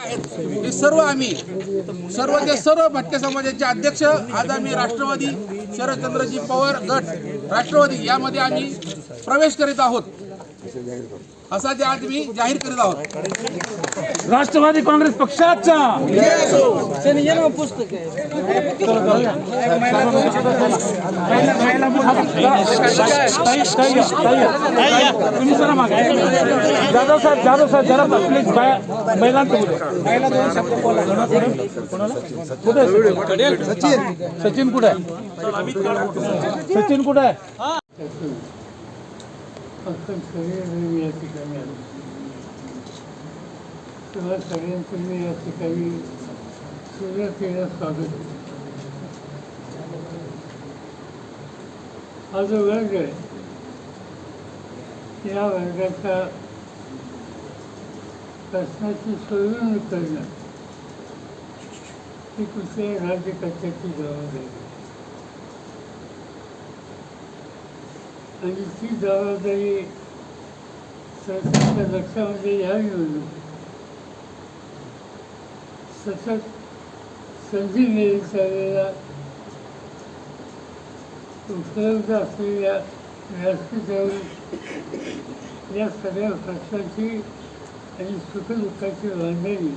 हे सर्व आम्ही सर्व जे सर्व भटके समाजाचे अध्यक्ष आज आम्ही राष्ट्रवादी शरदचंद्रजी पवार गट राष्ट्रवादी यामध्ये आम्ही प्रवेश करीत आहोत. असा जे आज मी जाहीर करीत आहोत. राष्ट्रवादी काँग्रेस पक्षाचा. तुम्ही मागे जाधव साहेब जाधव साहेब जरा प्लीज महिलांचं कुठे सचिन सचिन कुठे? आहे सचिन कुठे? आहे आपण मी या ठिकाणी आलो तेव्हा सगळ्यांचं मी या ठिकाणी सुरुवातीला स्वागत हा जो वर्ग आहे या वर्गाच्या प्रश्नाची सोडवणूक करणं ही कुठल्याही राज्यकर्त्याची जबाबदारी आणि ती जबाबदारी सरकारच्या लक्षामध्ये यावी म्हणून. सतत संधी मिळेल त्यावेळेला उपलब्ध असलेल्या व्यासपीठावर या सगळ्या प्रश्नांची आणि सुखदुःखाची बांधणी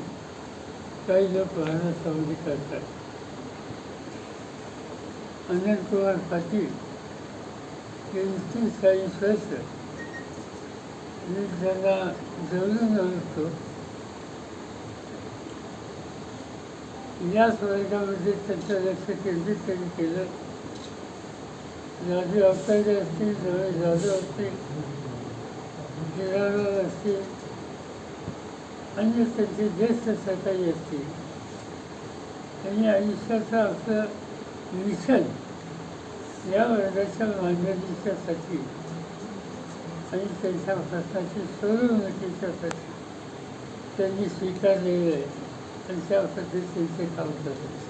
काही लोक वाहनासावधी करतात. अनंत कुमार पाटील त्यांची चाळीस वर्ष मी त्यांना जवळून ओळखतो याच वर्गामध्ये त्यांचं लक्ष केंद्रित त्यांनी केलं राजू अवतारे असतील रमेश जाधव असतील गिराणा असतील अन्य त्यांचे ज्येष्ठ सहकारी असतील त्यांनी आयुष्याचं आपलं मिशन या वर्गाच्या मांडणीच्यासाठी आणि त्यांच्या प्रश्नाची सोडवणुकीच्यासाठी त्यांनी स्वीकारलेले आहे. आणि त्या काम करतात.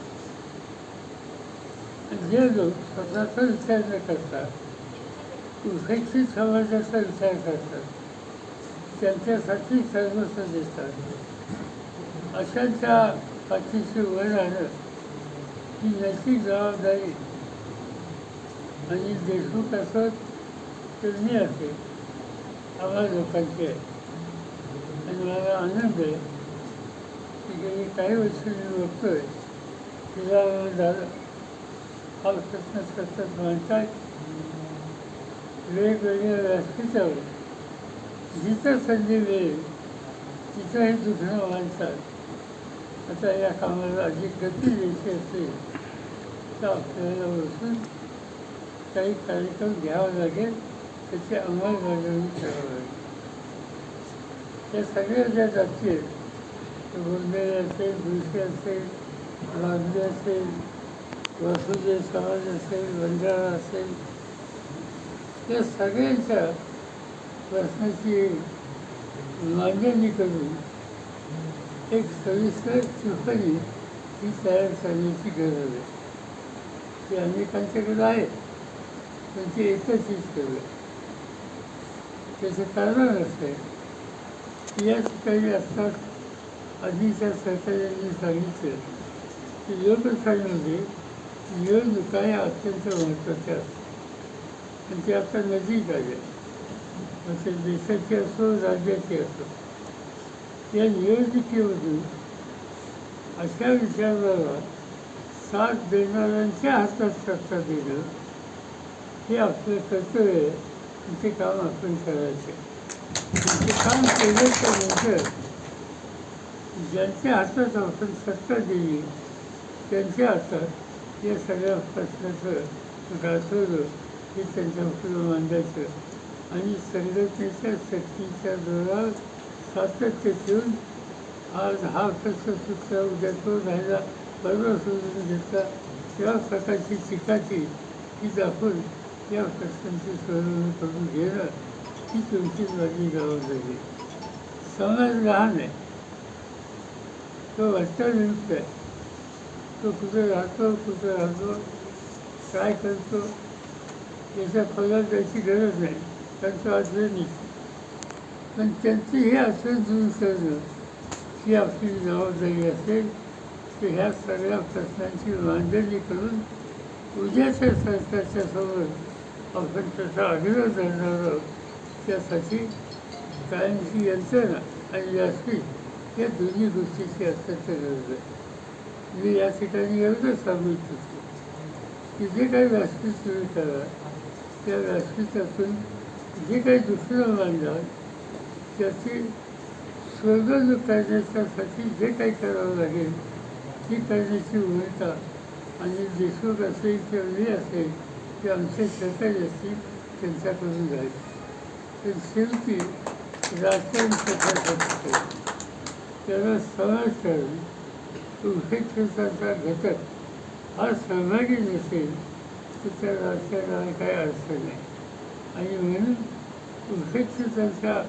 जे लोक स्वतःचा विचार न करतात उपेक्षित समाजाचा विचार करतात त्यांच्यासाठी सर्वस्व देतात. अशांच्या पाठीशी वर राहणं ही नैतिक जबाबदारी आणि देशमुख असोत तर मी असे आम्हा लोकांचे. आहे आणि मला आनंद आहे की गेली काही वर्ष मी बघतोय तिला दादा हा प्रश्न सतत मांडतात वेगवेगळ्या व्यासपीठावर जिथं संधी मिळेल तिथं हे दुखणं मांडतात आता या कामाला अधिक गती द्यायची असेल तर आपल्याला बसून काही कार्यक्रम घ्यावा लागेल त्याची अंमलबजावणी करावं लागेल. या सगळ्या ज्या जाती आहेत गोंधळे असेल भुसे असेल वाघे असेल वसुदेव समाज असेल बंजारा असेल त्या सगळ्यांच्या प्रश्नाची मांडणी करून एक सविस्तर टिप्पणी ही तयार करण्याची गरज आहे. ती अनेकांच्याकडे आहे. पण ती एकच केलं त्याचं कारण असं आहे. या ठिकाणी असतात आधीच्या सरकारने सांगितलं की लोकशाहीमध्ये निवडणुका या अत्यंत महत्त्वाच्या असतात आणि ते आता नजीक आले. मग देशाची असो राज्याची असो. या निवडणुकीमधून अशा विचाराला साथ देणाऱ्यांच्या हातात सत्ता देणं हे आपलं कर्तव्य आहे ते काम आपण करायचं ते काम केल्याच्यानंतर ज्यांच्या हातात आपण सत्ता दिली त्यांच्या हातात या सगळ्या प्रश्नाचं गाजवलं हे त्यांच्या पुढं मांडायचं आणि संघटनेच्या शक्तीच्या जोरावर सातत्य ठेवून आज हा. प्रश्न सुटला उद्या तो राहिला बरोबर सोडून घेतला त्या प्रकारची चिकाटी ही दाखवून या प्रश्नांची सोडवणूक करून घेणं ही तुमची माझी जबाबदारी समाज लहान आहे तो वर्तनियुक्त आहे तो कुठे राहतो कुठे राहतो काय करतो याच्या खोलात जायची गरज नाही त्यांचं अडचण पण त्यांची हे अडचण दूर करणं ही आपली जबाबदारी असेल तर ह्या सगळ्या प्रश्नांची मांडणी करून उद्याच्या सरकारच्या समोर आपण त्याचा आग्रह धरणार त्यासाठी कायमची यंत्रणा आणि व्यासपीठ या दोन्ही गोष्टीची अत्यंत गरज आहे. मी या ठिकाणी एवढंच सांगू इच्छितो की जे काही व्यासपीठ सुरू करा त्या व्यासपीठातून जे काही दुसरं मांडा त्याची स्वर्ग करण्याच्यासाठी जे काही करावं लागेल ती करण्याची भूमिका आणि देशमुख असेल किंवा मी असेल ते आमचे सहकारी असतील त्यांच्याकडून जाईल तर शेवटी राजकारण क्षेत्रासाठी त्याला संरक्षण करून उपेक्षेचा घटक हा सहभागी नसेल तर त्या राजकारणाला काही अडचण नाही आणि म्हणून उपेक्षितांच्या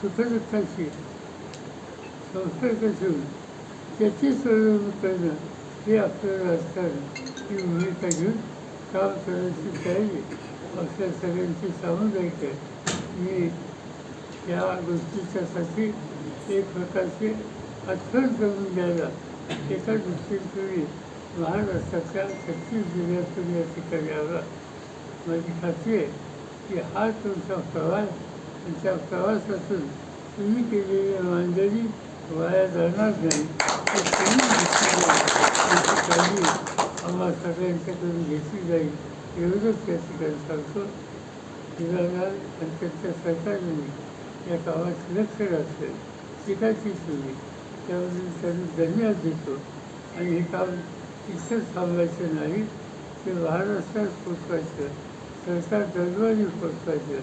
सुखदुःखाशी संसर्ग ठेवून त्याची सोडवणूक करणं हे आपलं राजकारण ही भूमिका घेऊन काम करण्याची तयारी आपल्या सगळ्यांची सामुदायिक आहे मी या गोष्टीच्यासाठी एक प्रकारचे अथर करून द्यायला एका दृष्टीने महाराष्ट्राच्या छत्तीस जिल्ह्यातून या ठिकाणी आला माझी खात्री आहे की हा तुमचा प्रवास तुमच्या प्रवासातून तुम्ही केलेली मांडणी वाया जाणार नाही तर तुम्ही काळजी आम्हा सगळ्यांच्याकडून घेतली जाईल एवढंच या ठिकाणी सांगतो हिरालाल आणि त्यांच्या सरकारने या कामात लक्ष घातलं शिकायची सुरू. त्याबद्दल त्यांनी धन्यवाद देतो. आणि हे काम इथंच थांबायचं नाही ते महाराष्ट्रात पोचवायचं सरकार दरबारी पोचवायचं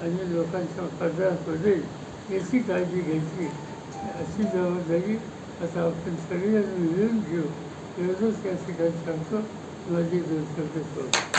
आणि लोकांच्या पदरात पडेल याची काळजी घ्यायची अशी जबाबदारी आता आपण सगळ्यांनी मिळून घेऊ. एवढंच या ठिकाणी सांगतो माझी दोन शब्द सोडतो